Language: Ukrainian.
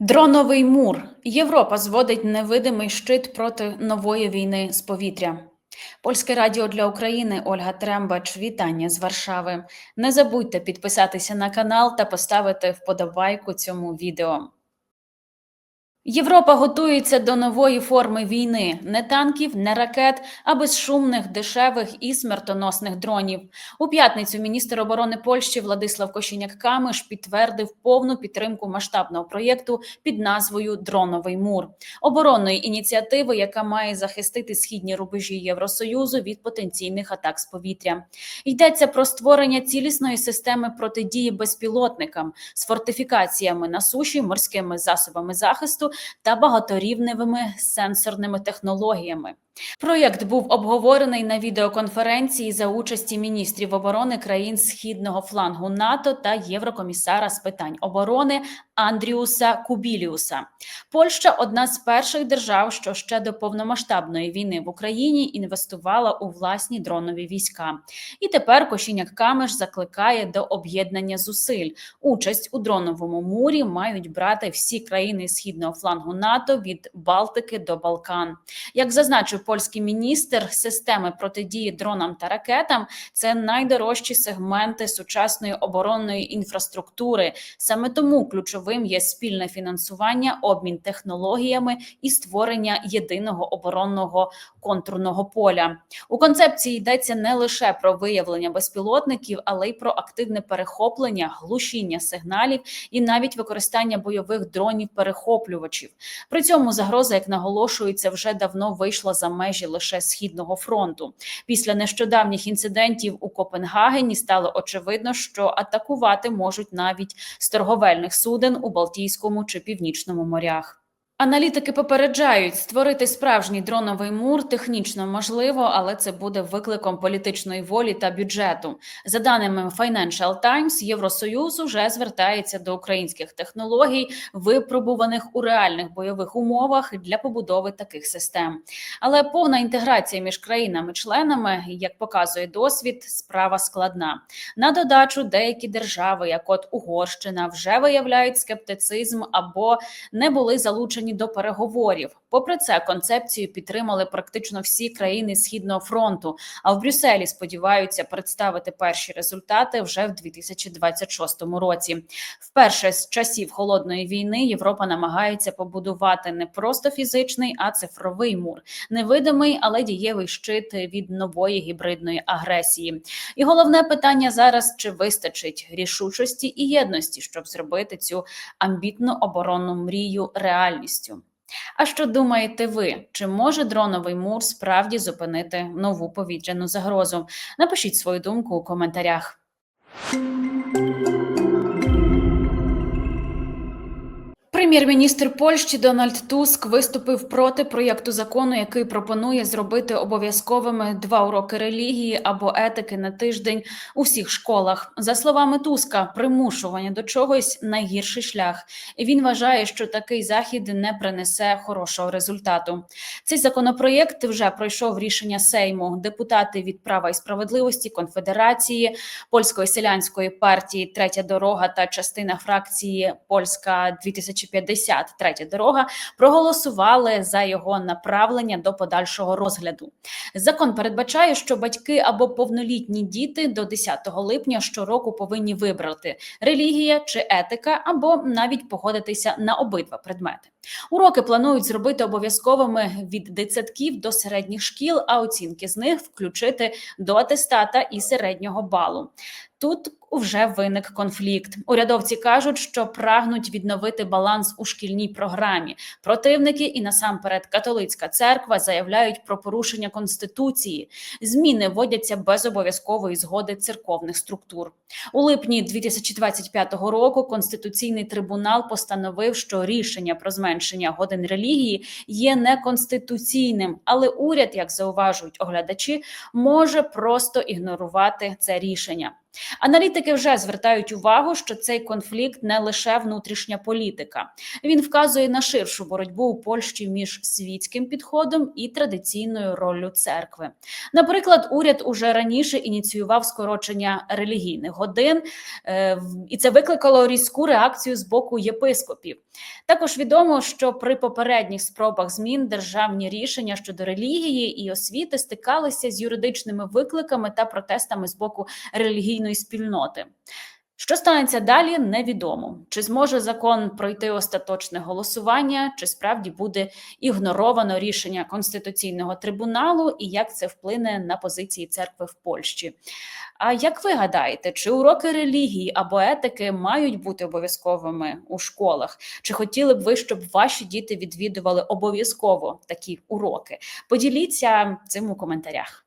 Дроновий мур. Європа зводить невидимий щит проти нової війни з повітря. Польське радіо для України Ольга Трембач. Вітання з Варшави. Не забудьте підписатися на канал та поставити вподобайку цьому відео. Європа готується до нової форми війни: не танків, не ракет, а безшумних, дешевих і смертоносних дронів. У п'ятницю міністр оборони Польщі Владислав Кошіняк-Камиш підтвердив повну підтримку масштабного проєкту під назвою Дроновий мур оборонної ініціативи, яка має захистити східні рубежі Євросоюзу від потенційних атак з повітря. Йдеться про створення цілісної системи протидії безпілотникам з фортифікаціями на суші, морськими засобами захисту та багаторівневими сенсорними технологіями. Проєкт був обговорений на відеоконференції за участі міністрів оборони країн східного флангу НАТО та Єврокомісара з питань оборони Андріуса Кубіліуса. Польща одна з перших держав, що ще до повномасштабної війни в Україні інвестувала у власні дронові війська. І тепер Кошіняк Камеш закликає до об'єднання зусиль. Участь у дроновому мурі мають брати всі країни східного флангу НАТО від Балтики до Балкан. Як зазначив польський міністр, системи протидії дронам та ракетам це найдорожчі сегменти сучасної оборонної інфраструктури. Саме тому ключовим є спільне фінансування, обмін технологіями і створення єдиного оборонного контурного поля. У концепції йдеться не лише про виявлення безпілотників, але й про активне перехоплення, глушіння сигналів і навіть використання бойових дронів-перехоплювачів. При цьому загроза, як наголошується, вже давно вийшла за межі лише східного фронту. Після нещодавніх інцидентів у Копенгагені стало очевидно, що атакувати можуть навіть з торговельних суден у Балтійському чи Північному морях. Аналітики попереджають, створити справжній дроновий мур технічно можливо, але це буде викликом політичної волі та бюджету. За даними Financial Times, Євросоюз уже звертається до українських технологій, випробуваних у реальних бойових умовах для побудови таких систем. Але повна інтеграція між країнами-членами, як показує досвід, справа складна. На додачу деякі держави, як от Угорщина, вже виявляють скептицизм або не були залучені до переговорів. Попри це, концепцію підтримали практично всі країни східного фронту. А в Брюсселі сподіваються представити перші результати вже в 2026 році. Вперше з часів холодної війни Європа намагається побудувати не просто фізичний, а цифровий мур, невидимий, але дієвий щит від нової гібридної агресії. І головне питання зараз: чи вистачить рішучості і єдності, щоб зробити цю амбітну оборонну мрію реальністю? А що думаєте ви? Чи може дроновий мур справді зупинити нову повітряну загрозу? Напишіть свою думку у коментарях. Прем'єр-міністр Польщі Дональд Туск виступив проти проєкту закону, який пропонує зробити обов'язковими два уроки релігії або етики на тиждень у всіх школах. За словами Туска, примушування до чогось найгірший шлях, і він вважає, що такий захід не принесе хорошого результату. Цей законопроєкт вже пройшов рішення Сейму. Депутати від права і справедливості, конфедерації, польської селянської партії, третя дорога та частина фракції Польська 2015 53 дорога проголосували за його направлення до подальшого розгляду. Закон передбачає, що батьки або повнолітні діти до 10 липня щороку повинні вибрати релігія чи етика, або навіть погодитися на обидва предмети. Уроки планують зробити обов'язковими від дитсадків до середніх шкіл, а оцінки з них включити до атестата і середнього балу. Тут вже виник конфлікт. Урядовці кажуть, що прагнуть відновити баланс у шкільній програмі. Противники і насамперед католицька церква заявляють про порушення конституції. Зміни вводяться без обов'язкової згоди церковних структур. У липні 2025 року конституційний трибунал постановив, що рішення про зменшення годин релігії є неконституційним, але уряд, як зауважують оглядачі, може просто ігнорувати це рішення. Аналітики вже звертають увагу, що цей конфлікт не лише внутрішня політика. Він вказує на ширшу боротьбу у Польщі між світським підходом і традиційною роллю церкви. Наприклад, уряд уже раніше ініціював скорочення релігійних годин, е, і це викликало різку реакцію з боку єпископів. Також відомо, що при попередніх спробах змін державні рішення щодо релігії і освіти стикалися з юридичними викликами та протестами з боку релігійної спільноти. Що станеться далі, невідомо. Чи зможе закон пройти остаточне голосування, чи справді буде ігноровано рішення Конституційного трибуналу, і як це вплине на позиції церкви в Польщі? А як ви гадаєте, чи уроки релігії або етики мають бути обов'язковими у школах? Чи хотіли б ви, щоб ваші діти відвідували обов'язково такі уроки? Поділіться цим у коментарях.